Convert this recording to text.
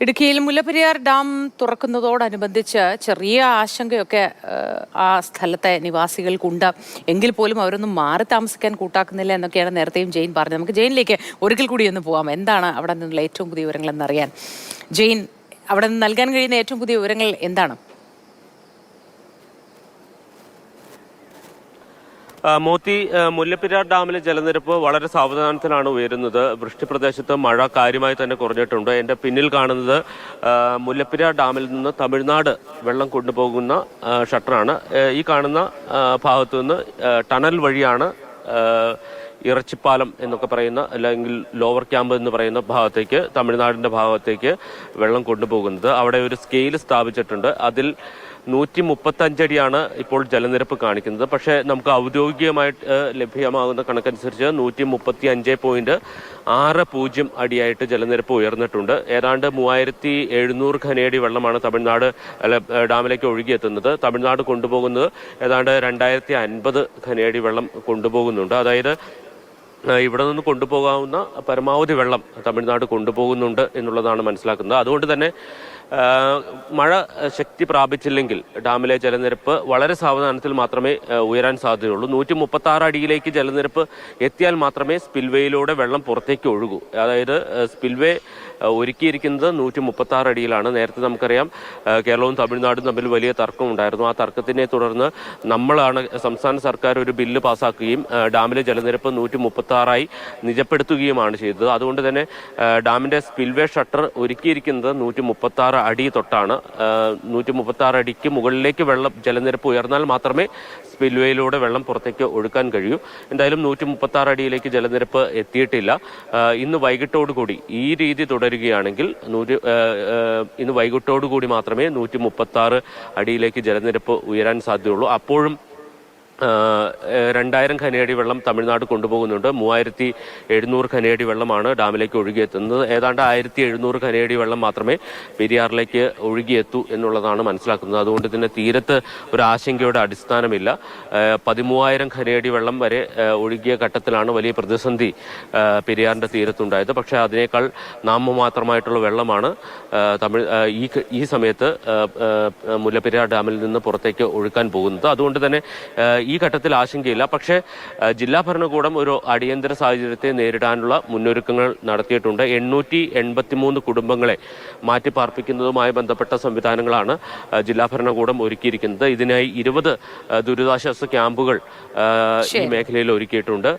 ഇടുക്കിയിൽ മുല്ലപ്പെരിയാർ ഡാം തുറക്കുന്നതോടനുബന്ധിച്ച് ചെറിയ ആശങ്കയൊക്കെ ആ സ്ഥലത്തെ നിവാസികൾക്കുണ്ട്. എങ്കിൽ പോലും അവരൊന്നും മാറി താമസിക്കാൻ കൂട്ടാക്കുന്നില്ല എന്നൊക്കെയാണ് നേരത്തെയും ജെയിൻ പറഞ്ഞത്. നമുക്ക് ജെയിനിലേക്ക് ഒരിക്കൽ കൂടി ഒന്ന് പോവാം. എന്താണ് അവിടെ നിന്നുള്ള ഏറ്റവും പുതിയ വിവരങ്ങൾ എന്നറിയാൻ? ജെയിൻ അവിടെ നിന്ന് നൽകാൻ കഴിയുന്ന ഏറ്റവും പുതിയ വിവരങ്ങൾ എന്താണ്? മോത്തി മുല്ലപ്പെരിയാർ ഡാമിലെ ജലനിരപ്പ് വളരെ സാവധാനത്തിലാണ് ഉയരുന്നത്. വൃഷ്ടിപ്രദേശത്ത് മഴ കാര്യമായി തന്നെ കുറഞ്ഞിട്ടുണ്ട്. എന്റെ പിന്നിൽ കാണുന്നത് മുല്ലപ്പെരിയാർ ഡാമിൽ നിന്ന് തമിഴ്നാട് വെള്ളം കൊണ്ടുപോകുന്ന ഷട്ടറാണ്. ഈ കാണുന്ന ഭാഗത്തു നിന്ന് ടണൽ വഴിയാണ് ഇറച്ചിപ്പാലം എന്നൊക്കെ പറയുന്ന അല്ലെങ്കിൽ ലോവർ ക്യാമ്പ് എന്ന് പറയുന്ന ഭാഗത്തേക്ക് തമിഴ്നാടിന്റെ ഭാഗത്തേക്ക് വെള്ളം കൊണ്ടുപോകുന്നത്. അവിടെ ഒരു സ്കെയിൽ സ്ഥാപിച്ചിട്ടുണ്ട്. അതിൽ നൂറ്റി മുപ്പത്തഞ്ചടിയാണ് ഇപ്പോൾ ജലനിരപ്പ് കാണിക്കുന്നത്. പക്ഷേ നമുക്ക് ഔദ്യോഗികമായിട്ട് ലഭ്യമാകുന്ന കണക്കനുസരിച്ച് നൂറ്റി മുപ്പത്തി അഞ്ച് പോയിന്റ് ആറ് പൂജ്യം അടിയായിട്ട് ജലനിരപ്പ് ഉയർന്നിട്ടുണ്ട്. ഏതാണ്ട് മൂവായിരത്തി എഴുന്നൂറ് ഖനയടി വെള്ളമാണ് തമിഴ്നാട് ഡാമിലേക്ക് ഒഴുകിയെത്തുന്നത്. തമിഴ്നാട് കൊണ്ടുപോകുന്നത് ഏതാണ്ട് രണ്ടായിരത്തി അൻപത് ഖനയടി വെള്ളം കൊണ്ടുപോകുന്നുണ്ട്. അതായത് ഇവിടെ നിന്ന് കൊണ്ടുപോകാവുന്ന പരമാവധി വെള്ളം തമിഴ്നാട് കൊണ്ടുപോകുന്നുണ്ട് എന്നുള്ളതാണ് മനസ്സിലാക്കുന്നത്. അതുകൊണ്ട് തന്നെ മഴ ശക്തി പ്രാപിച്ചില്ലെങ്കിൽ ഡാമിലെ ജലനിരപ്പ് വളരെ സാവധാനത്തിൽ മാത്രമേ ഉയരാൻ സാധ്യതയുള്ളൂ. നൂറ്റി മുപ്പത്തി ആറ് അടിയിലേക്ക് ജലനിരപ്പ് എത്തിയാൽ മാത്രമേ സ്പിൽവേയിലൂടെ വെള്ളം പുറത്തേക്ക് ഒഴുകൂ. അതായത് സ്പിൽവേ ഒരുക്കിയിരിക്കുന്നത് നൂറ്റി മുപ്പത്തി ആറ് അടിയിലാണ്. നേരത്തെ നമുക്കറിയാം കേരളവും തമിഴ്നാടും തമ്മിൽ വലിയ തർക്കം ഉണ്ടായിരുന്നു ആ തർക്കത്തിനെ തുടർന്ന് നമ്മളാണ് സംസ്ഥാന സർക്കാർ ഒരു ബില്ല് പാസ്സാക്കുകയും ഡാമിലെ ജലനിരപ്പ് നൂറ്റി മുപ്പത്തി ആറായി നിജപ്പെടുത്തുകയുമാണ് ചെയ്തത്. അതുകൊണ്ട് തന്നെ ഡാമിന്റെ സ്പിൽവേ ഷട്ടർ ഒരുക്കിയിരിക്കുന്നത് നൂറ്റി മുപ്പത്തി ആറ് അടി തൊട്ടാണ്. നൂറ്റി മുപ്പത്തി ആറ് അടിക്ക് മുകളിലേക്ക് വെള്ളം ജലനിരപ്പ് ഉയർന്നാൽ മാത്രമേ സ്പിൽവേയിലൂടെ വെള്ളം പുറത്തേക്ക് ഒഴുക്കാൻ കഴിയൂ. എന്തായാലും നൂറ്റി മുപ്പത്തി ആറ് അടിയിലേക്ക് ജലനിരപ്പ് എത്തിയിട്ടില്ല. ഇന്ന് വൈകിട്ടോടുകൂടി ഈ രീതി തുടരുകയാണെങ്കിൽ നൂറ്റി ഇന്ന് വൈകിട്ടോടുകൂടി മാത്രമേ നൂറ്റി മുപ്പത്തി ആറ് അടിയിലേക്ക് ജലനിരപ്പ് ഉയരാൻ സാധ്യതയുള്ളൂ. അപ്പോഴും രണ്ടായിരം ഖനയടി വെള്ളം തമിഴ്നാട് കൊണ്ടുപോകുന്നുണ്ട്. മൂവായിരത്തി എഴുന്നൂറ് ഖനയടി വെള്ളമാണ് ഡാമിലേക്ക് ഒഴുകിയെത്തുന്നത്. ഏതാണ്ട് ആയിരത്തി എഴുന്നൂറ് ഖനയടി വെള്ളം മാത്രമേ പെരിയാറിലേക്ക് ഒഴുകിയെത്തൂ എന്നുള്ളതാണ് മനസ്സിലാക്കുന്നത്. അതുകൊണ്ട് തന്നെ തീരത്ത് ഒരു ആശങ്കയുടെ അടിസ്ഥാനമില്ല. പതിമൂവായിരം ഖനയടി വെള്ളം വരെ ഒഴുകിയ ഘട്ടത്തിലാണ് വലിയ പ്രതിസന്ധി പെരിയാറിന്റെ തീരത്തുണ്ടായത്. പക്ഷേ അതിനേക്കാൾ നാമമാത്രമായിട്ടുള്ള വെള്ളമാണ് തമിഴ് ഈ ഈ സമയത്ത് മുല്ലപ്പെരിയാർ ഡാമിൽ നിന്ന് പുറത്തേക്ക് ഒഴുക്കാൻ പോകുന്നത്. അതുകൊണ്ട് തന്നെ ഈ ഘട്ടത്തിൽ ആശങ്കയില്ല. പക്ഷേ ജില്ലാ ഭരണകൂടം ഒരു അടിയന്തര സാഹചര്യത്തെ നേരിടാനുള്ള മുന്നൊരുക്കങ്ങൾ നടത്തിയിട്ടുണ്ട്. എണ്ണൂറ്റി എൺപത്തിമൂന്ന് കുടുംബങ്ങളെ മാറ്റി പാർപ്പിക്കുന്നതുമായി ബന്ധപ്പെട്ട സംവിധാനങ്ങളാണ് ജില്ലാ ഭരണകൂടം ഒരുക്കിയിരിക്കുന്നത്. ഇതിനായി ഇരുപത് ദുരിതാശ്വാസ ക്യാമ്പുകൾ ഈ മേഖലയിൽ ഒരുക്കിയിട്ടുണ്ട്.